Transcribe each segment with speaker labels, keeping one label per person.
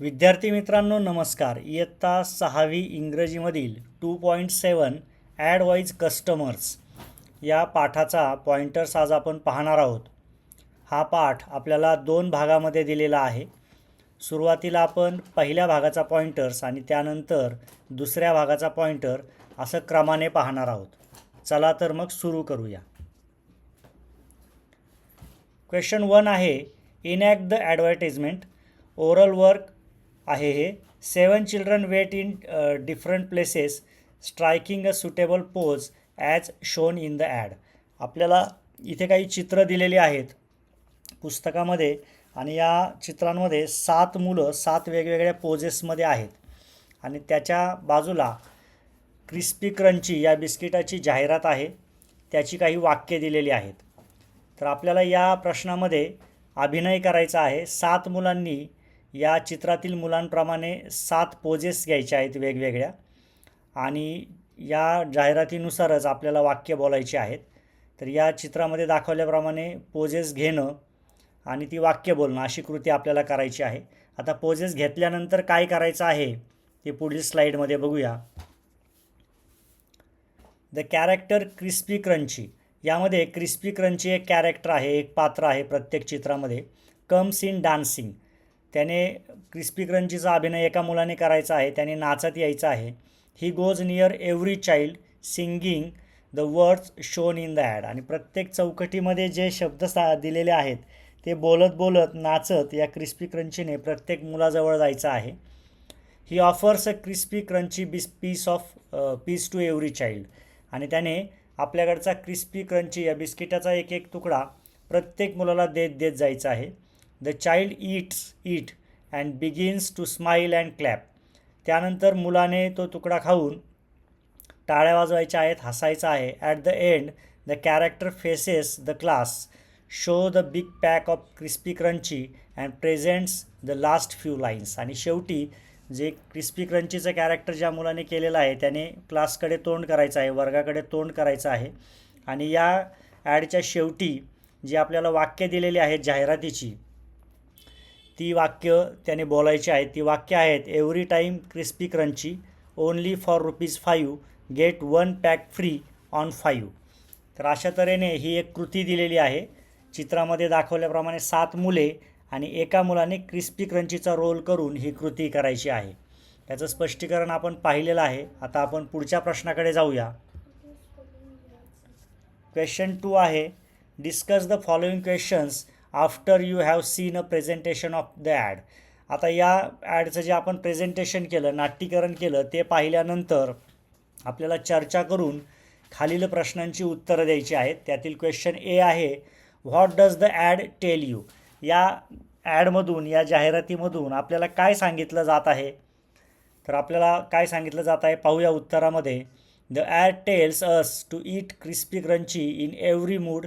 Speaker 1: विद्यार्थी मित्रांनो नमस्कार. इयत्ता सहावी इंग्रजीमधील two point seven ad wise customers या पाठाचा पॉइंटर्स आज आपण पाहणार आहोत. हा पाठ आपल्याला दोन भागामध्ये दिलेला आहे. सुरुवातीला आपण पहिल्या भागाचा पॉइंटर्स आणि त्यानंतर दुसऱ्या भागाचा पॉइंटर असं क्रमाने पाहणार आहोत. चला तर मग सुरू करूया. क्वेश्चन वन आहे enact the advertisement oral work आहे हे. Seven children wait in different places striking a suitable pose as shown in the ad आपल्याला इथे काही चित्र दिलेली आहेत पुस्तकामध्ये आणि या चित्रांमध्ये सात मुलं सात वेगवेगळ्या पोजेसमध्ये आहेत. आणि त्याच्या बाजूला क्रिस्पी क्रंची या बिस्किटाची जाहिरात आहे. त्याची काही वाक्ये दिलेली आहेत. तर आपल्याला या प्रश्नामध्ये अभिनय करायचा आहे. सात मुलांनी या चित्रातील मुलांप्रमाणे सात पोजेस घ्यायच्या आहेत वेगवेगळ्या. आणि या जाहिरातीनुसारच आपल्याला वाक्य बोलायची आहेत. तर या चित्रामध्ये दाखवल्याप्रमाणे पोजेस घेणं आणि ती वाक्य बोलणं अशी कृती आपल्याला करायची आहे. आता पोजेस घेतल्यानंतर काय करायचं आहे ते पुढील स्लाईडमध्ये बघूया. द कॅरेक्टर क्रिस्पी क्रंची यामध्ये क्रिस्पी क्रंची एक कॅरेक्टर आहे एक पात्र आहे प्रत्येक चित्रामध्ये. कम्स इन डान्सिंग त्याने क्रिस्पी क्रंचीचा अभिनय एका मुलाने करायचा आहे त्याने नाचत यायचं आहे. He goes near every child singing the words shown in the ad आणि प्रत्येक चौकटीमध्ये जे शब्द सा दिलेले आहेत ते बोलत बोलत नाचत या क्रिस्पी क्रंचीने प्रत्येक मुलाजवळ जायचं आहे. He offers a crispy crunchy bits piece of piece to every child आणि त्याने आपल्याकडचा क्रिस्पी क्रंची या बिस्किटाचा एक एक तुकडा प्रत्येक मुलाला देत देत जायचा आहे. The child eats eat and begins to smile and clap त्यानंतर मुलाने तो तुकडा खाऊन टाळ्या वाजवायच्या आहेत हसायचं आहे. At the end the character faces the class show the big pack of crispy crunchy and presents the last few lines आणि शेवटी जे क्रिस्पी क्रंचीचं कॅरेक्टर ज्या मुलाने केलेलं आहे त्याने क्लासकडे तोंड करायचं आहे वर्गाकडे तोंड करायचं आहे. आणि या ॲडच्या शेवटी जी आपल्याला वाक्य दिलेली आहेत जाहिरातीची ती वाक्य त्याने बोलायची आहेत ती वाक्य आहेत every time crispy crunchy only for rupees five get one pack free on five तर अशा तऱ्हेने ही एक कृती दिलेली आहे. चित्रामध्ये दाखवल्याप्रमाणे सात मुले आणि एका मुलाने क्रिस्पी क्रंचीचा रोल करून ही कृती करायची आहे. त्याचं स्पष्टीकरण आपण पाहिलेलं आहे. आता आपण पुढच्या प्रश्नाकडे जाऊया. क्वेश्चन टू आहे. Discuss the following questions after you have seen a presentation of the ad आता या ॲडचं जे आपण प्रेझेंटेशन केलं नाट्यीकरण केलं ते पाहिल्यानंतर आपल्याला चर्चा करून खालील प्रश्नांची उत्तरं द्यायची आहेत. त्यातील क्वेश्चन ए आहे what does the ad tell you या ॲडमधून या जाहिरातीमधून आपल्याला काय सांगितलं जात आहे? तर आपल्याला काय सांगितलं जात आहे? पाहूया उत्तरामध्ये. The ad tells us to eat crispy crunchy in every mood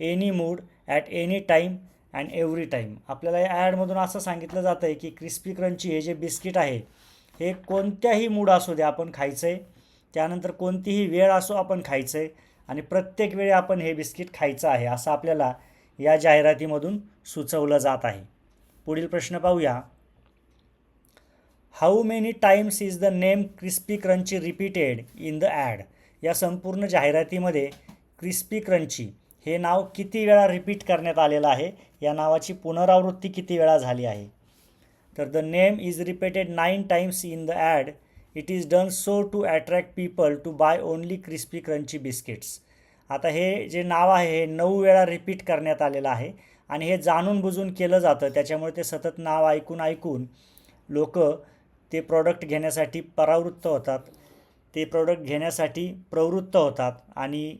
Speaker 1: any mood at any time and every time आपल्याला या ॲडमधून असं सांगितलं जातं आहे की क्रिस्पी क्रंची हे जे बिस्किट आहे हे कोणत्याही मूड असू दे आपण खायचं आहे त्यानंतर कोणतीही वेळ असो आपण खायचं आहे आणि प्रत्येक वेळी आपण हे बिस्किट खायचं आहे असं आपल्याला या जाहिरातीमधून सुचवलं जात आहे. पुढील प्रश्न पाहूया. How many times is the name crispy crunchy repeated in the ad या संपूर्ण जाहिरातीमध्ये क्रिस्पी क्रंची हे नाव किती वेळा रिपीट करण्यात आलेलं आहे? या नावाची पुनरावृत्ती किती वेळा झाली आहे? तर the name is repeated nine times in the ad it is done so to attract people to buy only crispy crunchy biscuits आता हे जे नाव आहे हे नऊ वेळा रिपीट करण्यात आलेलं आहे आणि हे जाणून बुजून केलं जातं. त्याच्यामुळे ते सतत नाव ऐकून ऐकून लोक ते प्रॉडक्ट घेण्यासाठी परावृत्त होतात. ते प्रॉडक्ट घेण्यासाठी प्रवृत्त होतात आणि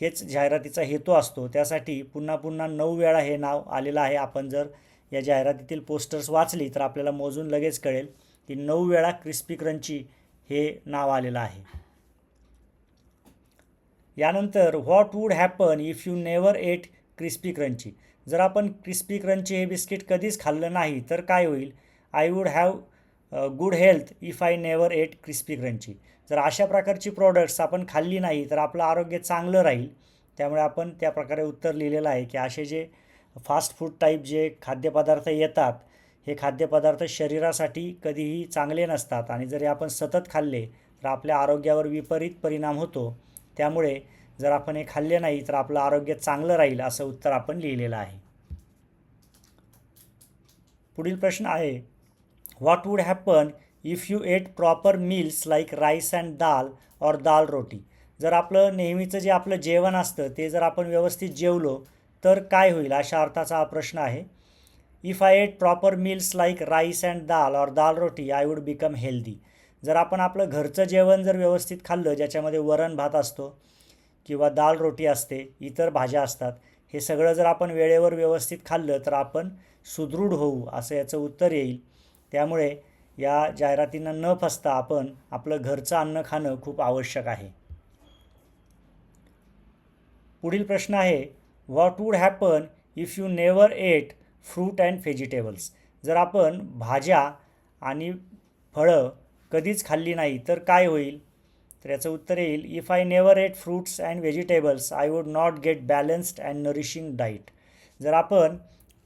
Speaker 1: हेच जाहिरातीचा हेतू असतो. त्यासाठी पुन्हा पुन्हा नऊ वेळा हे नाव आलेलं आहे. आपण जर या जाहिरातीतील पोस्टर्स वाचली तर आपल्याला मोजून लगेच कळेल की नऊ वेळा क्रिस्पी क्रंची हे नाव आलेलं आहे. यानंतर what would happen if you never ate crispy crunchy जर आपण क्रिस्पी क्रंची हे बिस्किट कधीच खाल्लं नाही तर काय होईल? I would have good health if I never ate crispy crunchy. जर अशा प्रकारची प्रोडक्ट्स आपण खाल्ली नाही तर आपलं आरोग्य चांगलं राहील. त्यामुळे आपण त्या प्रकारे उत्तर लिहिलेलं आहे की असे जे फास्ट फूड टाईप जे खाद्यपदार्थ येतात हे खाद्यपदार्थ शरीरासाठी कधीही चांगले नसतात आणि जरी आपण सतत खाल्ले तर आपल्या आरोग्यावर विपरीत परिणाम होतो. त्यामुळे जर आपण हे खाल्ले नाही तर आपलं आरोग्य चांगलं राहील असं उत्तर आपण लिहिलेलं आहे. पुढील प्रश्न आहे what would happen if you ate proper meals like rice and dal और दाल रोटी जर आपलं नेहमीचं जे आपलं जेवण असतं ते जर आपण व्यवस्थित जेवलो तर काय होईल? अशा अर्थाचा हा प्रश्न आहे. If I ate proper meals like rice and dal और dal roti I would become healthy जर आपण आपलं घरचं जेवण जर व्यवस्थित खाल्लं ज्याच्यामध्ये वरण भात असतो किंवा दाल रोटी असते इतर भाज्या असतात हे सगळं जर आपण वेळेवर व्यवस्थित खाल्लं तर आपण सुदृढ होऊ असं याचं उत्तर येईल. त्यामुळे या जाहिरातींना न फसता आपण आपलं घरचं अन्न खाणं खूप आवश्यक आहे. पुढील प्रश्न आहे what would happen if you never ate fruit and vegetables जर आपण भाज्या आणि फळं कधीच खाल्ली नाही तर काय होईल? तर याचं उत्तर येईल if I never ate fruits and vegetables I would not get balanced and nourishing diet जर आपण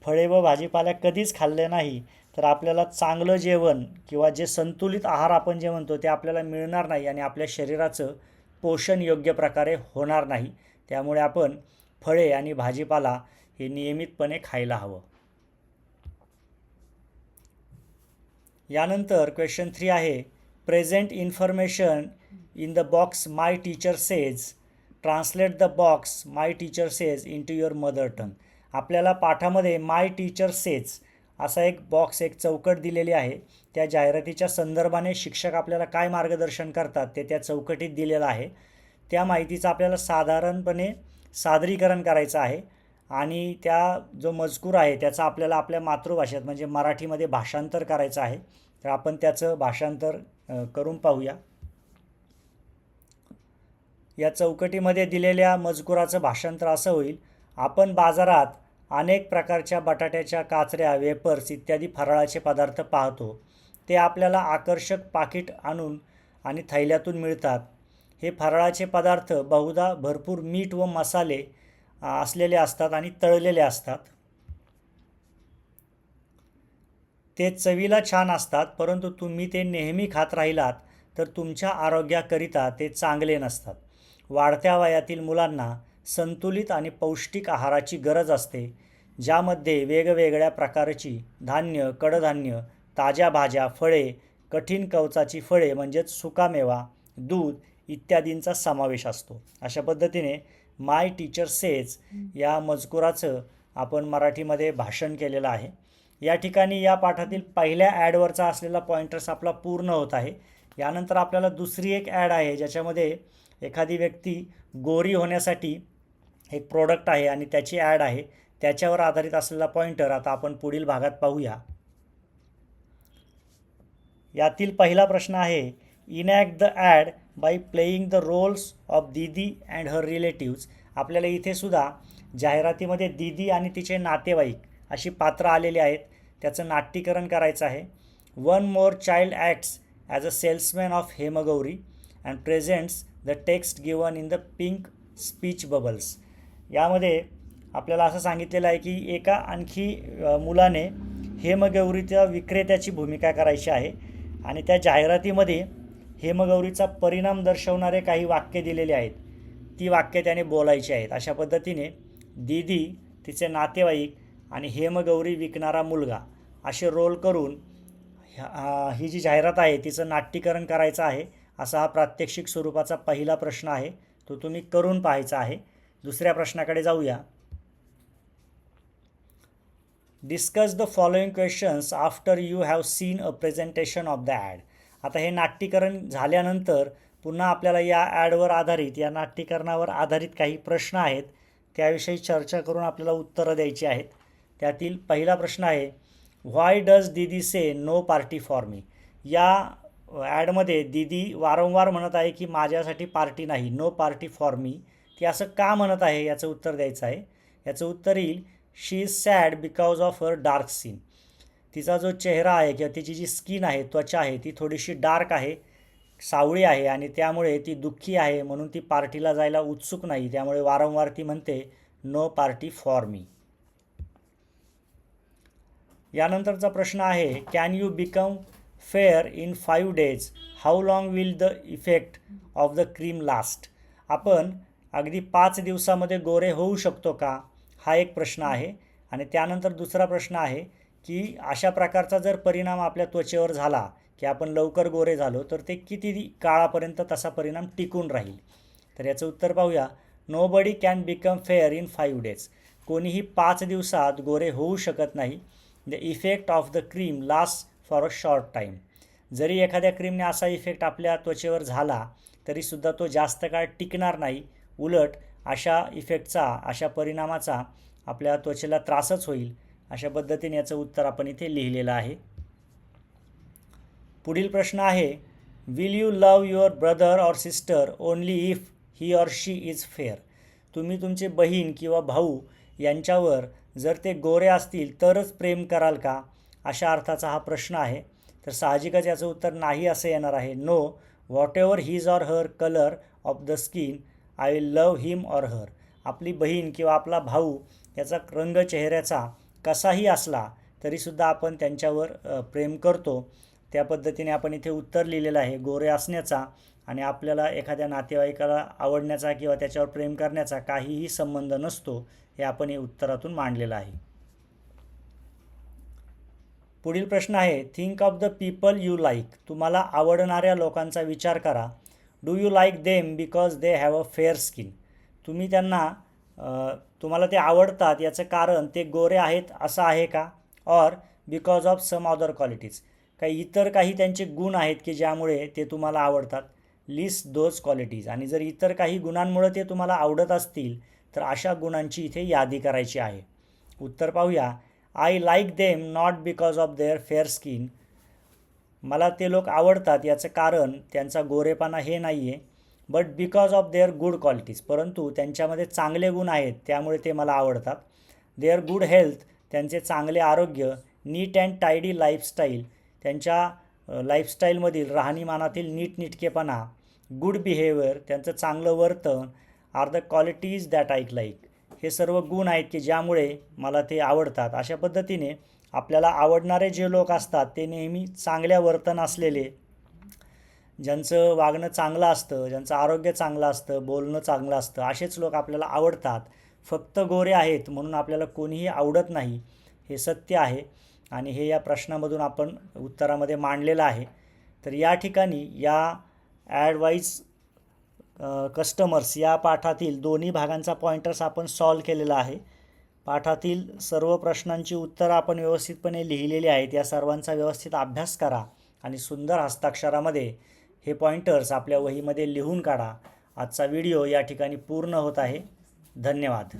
Speaker 1: फळे व भाजीपाला कधीच खाल्ले नाही तर आपल्याला चांगलं जेवण किंवा जे संतुलित आहार आपण जे म्हणतो ते आपल्याला मिळणार नाही आणि आपल्या शरीराचं पोषण योग्य प्रकारे होणार नाही. त्यामुळे आपण फळे आणि भाजीपाला हे नियमितपणे खायला हवं. यानंतर क्वेश्चन थ्री आहे. Present information in the box my teacher says translate the box my teacher says into your mother tongue आपल्याला पाठामध्ये माय टीचर सेज असा एक बॉक्स एक चौकट दिलेली आहे. त्या जाहिरातीच्या संदर्भाने शिक्षक आपल्याला काय मार्गदर्शन करतात ते त्या चौकटीत दिलेलं आहे. त्या माहितीचं आपल्याला साधारणपणे सादरीकरण करायचं आहे आणि त्या जो मजकूर आहे त्याचा आपल्याला आपल्या मातृभाषेत म्हणजे मराठीमध्ये भाषांतर करायचं आहे. तर आपण त्याचं भाषांतर करून पाहूया. या चौकटीमध्ये दिलेल्या मजकुराचं भाषांतर असं होईल. आपण बाजारात अनेक प्रकारच्या बटाट्याच्या काचऱ्या वेपर्स इत्यादी फराळाचे पदार्थ पाहतो. ते आपल्याला आकर्षक पाकिट आणून आणि थैल्यातून मिळतात. हे फराळाचे पदार्थ बहुधा भरपूर मीठ व मसाले असलेले असतात आणि तळलेले असतात. ते चवीला छान असतात परंतु तुम्ही ते नेहमी खात राहिलात तर तुमच्या आरोग्याकरिता ते चांगले नसतात. वाढत्या वयातील मुलांना संतुलित आणि पौष्टिक आहाराची गरज असते ज्यामध्ये वेगवेगळ्या प्रकारची धान्य कडधान्य ताज्या भाज्या फळे कठीण कवचाची फळे म्हणजेच सुकामेवा दूध इत्यादींचा समावेश असतो. अशा पद्धतीने माय टीचर सेज या मजकुराचं आपण मराठीमध्ये भाषण केलेलं आहे. या ठिकाणी या पाठातील पहिल्या ॲडवरचा असलेला पॉइंटर्स आपला पूर्ण होत आहे. यानंतर आपल्याला दुसरी एक ॲड आहे ज्याच्यामध्ये एखादी व्यक्ती गोरी होण्यासाठी एक प्रोडक्ट आहे आणि त्याची ॲड आहे त्याच्यावर आधारित असलेला पॉइंटर आता आपण पुढील भागात पाहूया. यातील पहिला प्रश्न आहे enact the ad by playing the roles of Didi and her relatives आपल्याला इथे सुद्धा जाहिरातीमध्ये दीदी आणि तिचे नातेवाईक अशी पात्र आलेली आहेत. त्याचं नाट्यकरण करायचं आहे. One more child acts as a salesman of Hemgauri and presents the text given in the pink speech bubbles यामध्ये आपल्याला असं सांगितलेलं आहे की एका आणखी मुलाने हेमगौरीच्या विक्रेत्याची भूमिका करायची आहे आणि त्या जाहिरातीमध्ये हेमगौरीचा परिणाम दर्शवणारे काही वाक्य दिलेले आहेत. ती वाक्य त्याने बोलायची आहेत. अशा पद्धतीने दीदी तिचे नातेवाईक आणि हेमगौरी विकणारा मुलगा असे रोल करून ह्या- ही जी जाहिरात आहे तिचं नाट्यकरण करायचं आहे असा हा प्रात्यक्षिक स्वरूपाचा पहिला प्रश्न आहे. तो तुम्ही करून पाहायचा आहे. दुसऱ्या प्रश्नाकडे जाऊया. Discuss the following questions after you have seen a presentation of the ad आता हे नाट्यकरण झाल्यानंतर पुन्हा आपल्याला या ॲडवर आधारित या नाट्यकरणावर आधारित काही प्रश्न आहेत. त्याविषयी चर्चा करून आपल्याला उत्तरं द्यायची आहेत. त्यातील पहिला प्रश्न आहे why does Didi say no party for me या ॲडमध्ये दीदी वारंवार म्हणत आहे की माझ्यासाठी पार्टी नाही नो पार्टी फॉर मी ती असं का म्हणत आहे याचं उत्तर द्यायचं आहे. याचं उत्तर येईल she is sad because of her dark skin तिचा जो चेहरा आहे किंवा तिची जी स्किन आहे त्वचा आहे ती थोडीशी डार्क आहे सावळी आहे आणि त्यामुळे ती दुःखी आहे म्हणून ती पार्टीला जायला उत्सुक नाही. त्यामुळे वारंवार ती म्हणते नो पार्टी फॉर मी यानंतरचा प्रश्न आहे can you become fair in five days how long will the effect of the cream last आपण अगदी पाच दिवसामध्ये गोरे होऊ शकतो का? हा एक प्रश्न आहे. आणि त्यानंतर दुसरा प्रश्न आहे की अशा प्रकारचा जर परिणाम आपल्या त्वचेवर झाला की आपण लवकर गोरे झालो तर ते किती काळापर्यंत तसा परिणाम टिकून राहील? तर याचं उत्तर पाहूया. Nobody can become fair in five days कोणीही पाच दिवसात गोरे होऊ शकत नाही. The effect of the cream last for a short time जरी एखाद्या क्रीमने असा इफेक्ट आपल्या त्वचेवर झाला तरीसुद्धा तो जास्त काळ टिकणार नाही. उलट अशा इफेक्टचा अशा परिणामाचा आपल्या त्वचेला त्रासच होईल अशा पद्धतीने याचं उत्तर आपण इथे लिहिलेलं आहे. पुढील प्रश्न आहे will you love your brother or sister only if he or she is fair तुम्ही तुमचे बहीण किंवा भाऊ यांच्यावर जर ते गोरे असतील तरच प्रेम कराल का? अशा अर्थाचा हा प्रश्न आहे. तर साहजिकच याचं उत्तर नाही असं येणार आहे. No whatever his or her colour of the skin I will love him or her आपली बहीण किंवा आपला भाऊ याचा रंग चेहऱ्याचा कसाही असला तरीसुद्धा आपण त्यांच्यावर प्रेम करतो. त्या पद्धतीने आपण इथे उत्तर लिहिलेलं आहे. गोरे असण्याचा आणि आपल्याला एखाद्या नातेवाईकाला आवडण्याचा किंवा त्याच्यावर प्रेम करण्याचा काहीही संबंध नसतो हे आपण हे उत्तरातून मांडलेलं आहे. पुढील प्रश्न आहे think of the people you like तुम्हाला आवडणाऱ्या लोकांचा विचार करा. Do you like them because they have a fair skin? तुम्ही त्यांना तुम्हाला ते आवडतात याचं कारण ते गोरे आहेत असं आहे का? Or because of some other qualities काही इतर काही त्यांचे गुण आहेत की ज्यामुळे ते तुम्हाला आवडतात. लिस्ट दोज क्वालिटीज आणि जर इतर काही गुणांमुळे ते तुम्हाला आवडत असतील तर अशा गुणांची इथे यादी करायची आहे. उत्तर पाहूया. I like them not because of their fair skin मला ते लोक आवडतात याचं कारण त्यांचा गोरेपणा हे नाही आहे but because of their good qualities परंतु त्यांच्यामध्ये चांगले गुण आहेत त्यामुळे ते मला आवडतात. देअर गुड हेल्थ त्यांचे चांगले आरोग्य नीट अँड टायडी लाईफस्टाईल त्यांच्या लाईफस्टाईलमधील राहणीमानातील नीटनिटकेपणा गुड बिहेवियर त्यांचं चांगलं वर्तन are the qualities that I like हे सर्व गुण आहेत की ज्यामुळे मला ते आवडतात. अशा पद्धतीने आपल्याला आवडणारे जे लोक असतात ते नेहमी चांगल्या वर्तन असलेले ज्यांचं वागणं चांगलं असतं ज्यांचं आरोग्य चांगलं असतं बोलणं चांगलं असतं असेच लोक आपल्याला आवडतात. फक्त गोरे आहेत म्हणून आपल्याला कोणीही आवडत नाही हे सत्य आहे. आणि हे या प्रश्नामधून आपण उत्तरामध्ये मांडलेलं आहे. तर या ठिकाणी या ॲडवाईज कस्टमर्स या पाठातील दोन्ही भागांचा पॉइंटर्स आपण सॉल्व केलेला आहे. पाठातील सर्व प्रश्नांची उत्तरं आपण व्यवस्थितपणे लिहिलेली आहेत. या सर्वांचा व्यवस्थित अभ्यास करा आणि सुंदर हस्ताक्षरामध्ये हे पॉइंटर्स आपल्या वहीमध्ये लिहून काढा. आजचा व्हिडिओ या ठिकाणी पूर्ण होत आहे. धन्यवाद.